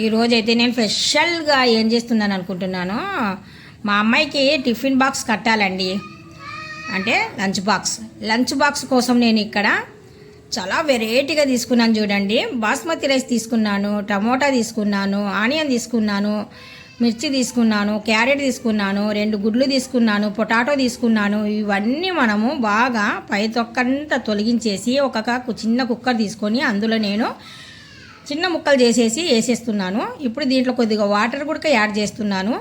ఈరోజైతే నేను స్పెషల్గా ఏం చేస్తున్నాను అనుకుంటున్నాను మా అమ్మాయికి టిఫిన్ బాక్స్ కట్టాలండి. అంటే లంచ్ బాక్స్. లంచ్ బాక్స్ కోసం నేను ఇక్కడ చాలా వెరైటీగా తీసుకున్నాను చూడండి. బాస్మతి రైస్ తీసుకున్నాను టమోటా తీసుకున్నాను ఆనియన్ తీసుకున్నాను మిర్చి తీసుకున్నాను క్యారెట్ తీసుకున్నాను రెండు గుడ్లు తీసుకున్నాను పొటాటో తీసుకున్నాను. ఇవన్నీ మనము బాగా పై తొక్కంతా తొలగించేసి ఒక చిన్న కుక్కర్ తీసుకొని అందులో నేను చిన్న ముక్కలు చేసేసి వేసేస్తున్నాను. ఇప్పుడు దీంట్లో కొద్దిగా వాటర్ కూడా యాడ్ చేస్తున్నాను.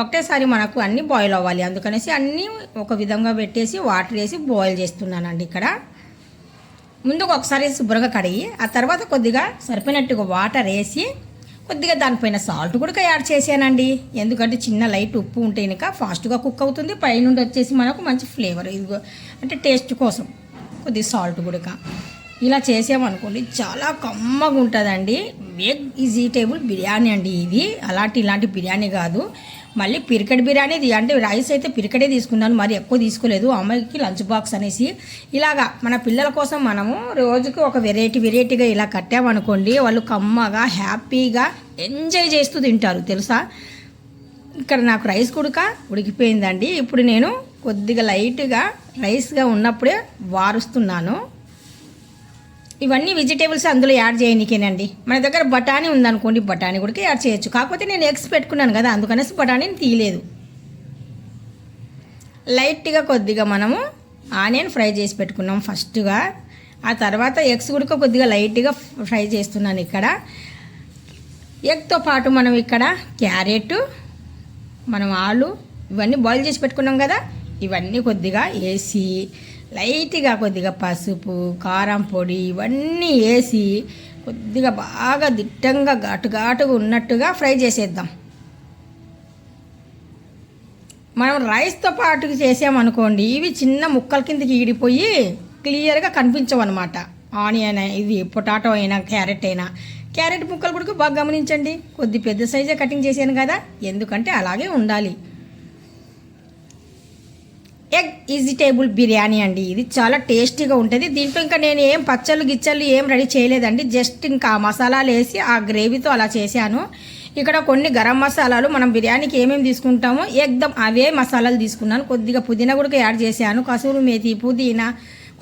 ఒకటేసారి మనకు అన్నీ బాయిల్ అవ్వాలి. అందుకనేసి అన్నీ ఒక విధంగా పెట్టేసి వాటర్ వేసి బాయిల్ చేస్తున్నానండి ఇక్కడ. ముందుకు ఒకసారి శుభ్రంగా కడిగి ఆ తర్వాత కొద్దిగా సరిపోయినట్టుగా వాటర్ వేసి కొద్దిగా దానిపైన సాల్ట్ కూడా యాడ్ చేశానండి. ఎందుకంటే చిన్న లైట్ ఉప్పు ఉంటే కనుక ఫాస్ట్గా కుక్ అవుతుంది. పైనుండి వచ్చేసి మనకు మంచి ఫ్లేవర్ ఇది అంటే టేస్ట్ కోసం కొద్దిగా సాల్ట్ కూడా ఇలా చేసామనుకోండి చాలా కమ్మగా ఉంటుందండి ఎగ్ ఈజీ టేబుల్ బిర్యానీ అండి ఇది. అలాంటి ఇలాంటి బిర్యానీ కాదు. మళ్ళీ పిరికెట్ బిర్యానీ ఇది. అంటే రైస్ అయితే పిరికెటే తీసుకున్నాను మరి ఎక్కువ తీసుకోలేదు. అమ్మాయికి లంచ్ బాక్స్ అనేసి. ఇలాగా మన పిల్లల కోసం మనము రోజుకి ఒక వెరైటీ వెరైటీగా ఇలా కట్టామనుకోండి వాళ్ళు కమ్మగా హ్యాపీగా ఎంజాయ్ చేస్తూ తింటారు. తెలుసా? ఇక్కడ నాకు రైస్ కుడక ఉడికిపోయిందండి. ఇప్పుడు నేను కొద్దిగా లైట్గా రైస్గా ఉన్నప్పుడే వారుస్తున్నాను. ఇవన్నీ వెజిటేబుల్స్ అందులో యాడ్ చేయనీకేనండి మన దగ్గర బఠానీ ఉందనుకోండి బఠానీ కూడా యాడ్ చేయొచ్చు. కాకపోతే నేను ఎగ్స్ పెట్టుకున్నాను కదా అందుకనేసి బఠానీని తీయలేదు. లైట్గా కొద్దిగా మనము ఆనియన్ ఫ్రై చేసి పెట్టుకున్నాం ఫస్ట్గా. ఆ తర్వాత ఎగ్స్ కూడా కొద్దిగా లైట్గా ఫ్రై చేస్తున్నాను ఇక్కడ. ఎగ్తో పాటు మనం ఇక్కడ క్యారెట్ మనం ఆలు ఇవన్నీ బాయిల్ చేసి పెట్టుకున్నాం కదా ఇవన్నీ కొద్దిగా వేసి లైట్గా కొద్దిగా పసుపు కారం పొడి ఇవన్నీ వేసి కొద్దిగా బాగా దిట్టంగా ఘాటు ఘాటుగా ఉన్నట్టుగా ఫ్రై చేసేద్దాం. మనం రైస్తో పాటు చేసామనుకోండి ఇవి చిన్న ముక్కల కిందకి ఈడిపోయి క్లియర్గా కనిపించవన్నమాట. ఆనియన్ ఇది పొటాటో అయినా క్యారెట్ అయినా. క్యారెట్ ముక్కలు కూడా బాగా గమనించండి. కొద్ది పెద్ద సైజే కటింగ్ చేశాను కదా ఎందుకంటే అలాగే ఉండాలి. ఎగ్ ఈజిటేబుల్ బిర్యానీ అండి ఇది. చాలా టేస్టీగా ఉంటుంది. దీంట్లో ఇంకా నేను ఏం పచ్చళ్ళు గిచ్చళ్ళు ఏం రెడీ చేయలేదండి. జస్ట్ ఇంకా మసాలాలు వేసి ఆ గ్రేవీతో అలా చేశాను. ఇక్కడ కొన్ని గరం మసాలాలు మనం బిర్యానీకి ఏమేమి తీసుకుంటామో ఎగ్దమ్ అవే మసాలాలు తీసుకున్నాను. కొద్దిగా పుదీనా కూడా యాడ్ చేశాను. కసూరు మేతి పుదీనా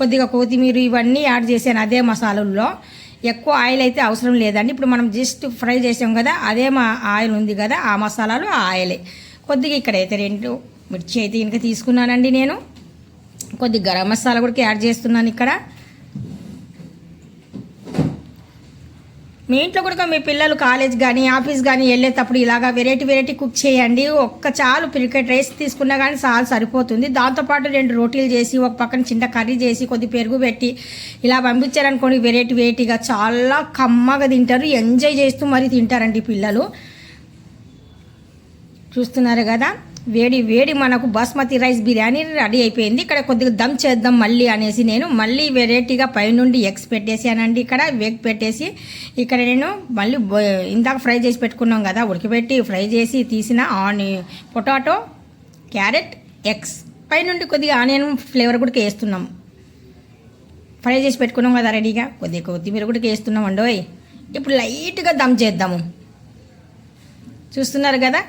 కొద్దిగా కొత్తిమీర ఇవన్నీ యాడ్ చేశాను అదే మసాలాల్లో. ఎక్కువ ఆయిల్ అయితే అవసరం లేదండి. ఇప్పుడు మనం జస్ట్ ఫ్రై చేసాం కదా అదే మా ఆయిల్ ఉంది కదా ఆ మసాలాలు ఆ ఆయిలే. కొద్దిగా ఇక్కడైతే రెండు మిర్చి అయితే ఇంకా తీసుకున్నానండి నేను. కొద్ది గరం మసాలా కూడా యాడ్ చేస్తున్నాను ఇక్కడ. మీ ఇంట్లో కూడా మీ పిల్లలు కాలేజ్ కానీ ఆఫీస్ కానీ వెళ్ళేటప్పుడు ఇలాగా వెరైటీ వెరైటీ కుక్ చేయండి. ఒక్క చాలు క్రికెట్ రైస్ తీసుకున్నా కానీ చాలు సరిపోతుంది. దాంతోపాటు రెండు రోటీలు చేసి ఒక పక్కన చిన్న కర్రీ చేసి కొద్ది పెరుగు పెట్టి ఇలా పంపించారనుకోండి వెరైటీ వెరైటీగా చాలా కమ్మగా తింటారు. ఎంజాయ్ చేస్తూ మరీ తింటారండి పిల్లలు. చూస్తున్నారు కదా వేడి వేడి మనకు బాస్మతి రైస్ బిర్యానీ రెడీ అయిపోయింది. ఇక్కడ కొద్దిగా దమ్ చేద్దాం మళ్ళీ అనేసి నేను మళ్ళీ వెరైటీగా పైనుండి ఎగ్స్ పెట్టేసానండి. ఇక్కడ వేగ్ పెట్టేసి ఇక్కడ నేను మళ్ళీ ఇందాక ఫ్రై చేసి పెట్టుకున్నాం కదా ఉడకబెట్టి ఫ్రై చేసి తీసిన ఆని పొటాటో క్యారెట్ ఎగ్స్. పైనుండి కొద్దిగా ఆనియన్ ఫ్లేవర్ కూడా వేస్తున్నాం. ఫ్రై చేసి పెట్టుకున్నాం కదా రెడీగా. కొద్దిగా కొద్దిమీర కూడా వేస్తున్నాం అండి ఇప్పుడు లైట్గా దమ్ చేద్దాము. చూస్తున్నారు కదా?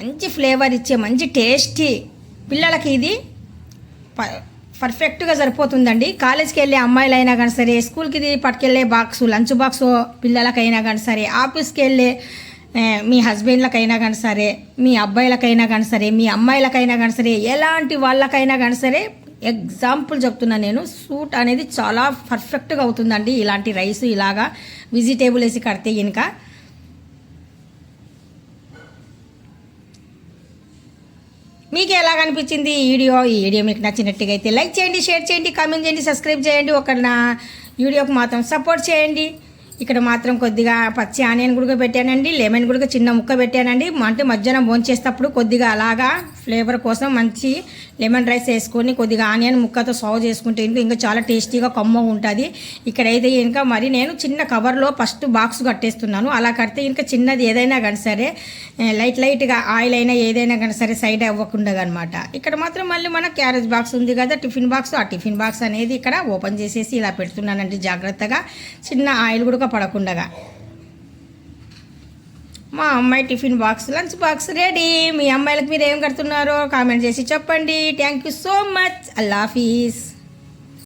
మంచి ఫ్లేవర్ ఇచ్చే మంచి టేస్టీ పిల్లలకి ఇది పర్ఫెక్ట్గా సరిపోతుందండి. కాలేజ్కి వెళ్ళే అమ్మాయిలైనా కానీ సరే స్కూల్కి ఇది పట్టుకెళ్ళే బాక్స్ లంచ్ బాక్సు పిల్లలకైనా కానీ సరే ఆఫీస్కి వెళ్ళే మీ హస్బెండ్లకైనా కానీ సరే మీ అబ్బాయిలకైనా కానీ సరే మీ అమ్మాయిలకైనా కానీ సరే ఎలాంటి వాళ్ళకైనా కానీ సరే ఎగ్జాంపుల్ చెప్తున్నా నేను సూట్ అనేది చాలా పర్ఫెక్ట్గా అవుతుందండి. ఇలాంటి రైస్ ఇలాగా వెజిటేబుల్ వేసి కడితే ఇంకా మీకు ఎలా అనిపించింది ఈ వీడియో? ఈ వీడియో మీకు నచ్చినట్టుగా అయితే లైక్ చేయండి షేర్ చేయండి కామెంట్ చేయండి సబ్స్క్రైబ్ చేయండి. ఒక నా వీడియోకి మాత్రం సపోర్ట్ చేయండి. ఇక్కడ మాత్రం కొద్దిగా పచ్చి ఆనియన్ గుడక పెట్టానండి లెమన్ గుడక చిన్న ముక్క పెట్టానండి. అంటే మధ్యాహ్నం భోంచేసేటప్పుడు కొద్దిగా అలాగా ఫ్లేవర్ కోసం మంచి లెమన్ రైస్ వేసుకొని కొద్దిగా ఆనియన్ ముక్కతో సర్వ్ చేసుకుంటే ఇంకా ఇంకా చాలా టేస్టీగా కమ్మగా ఉంటుంది. ఇక్కడైతే ఇంకా మరి నేను చిన్న కవర్లో ఫస్ట్ బాక్స్ కట్టేస్తున్నాను. అలా కడితే ఇంకా చిన్నది ఏదైనా కానీ సరే లైట్ లైట్గా ఆయిల్ అయినా ఏదైనా కానీ సరే సైడ్ అవ్వకుండా అనమాట ఇక్కడ మాత్రం మళ్ళీ మన క్యారేజ్ బాక్స్ ఉంది కదా టిఫిన్ బాక్స్. ఆ టిఫిన్ బాక్స్ అనేది ఇక్కడ ఓపెన్ చేసేసి ఇలా పెడుతున్నానండి జాగ్రత్తగా. చిన్న ఆయిల్ కూడా పడకుండా మా అమ్మాయి tiffin box lunch box ready. మీ అమ్మాయిలకు మీరు ఏం కడుతున్నారో కామెంట్ చేసి చెప్పండి. Thank you so much అల్లాఫీస్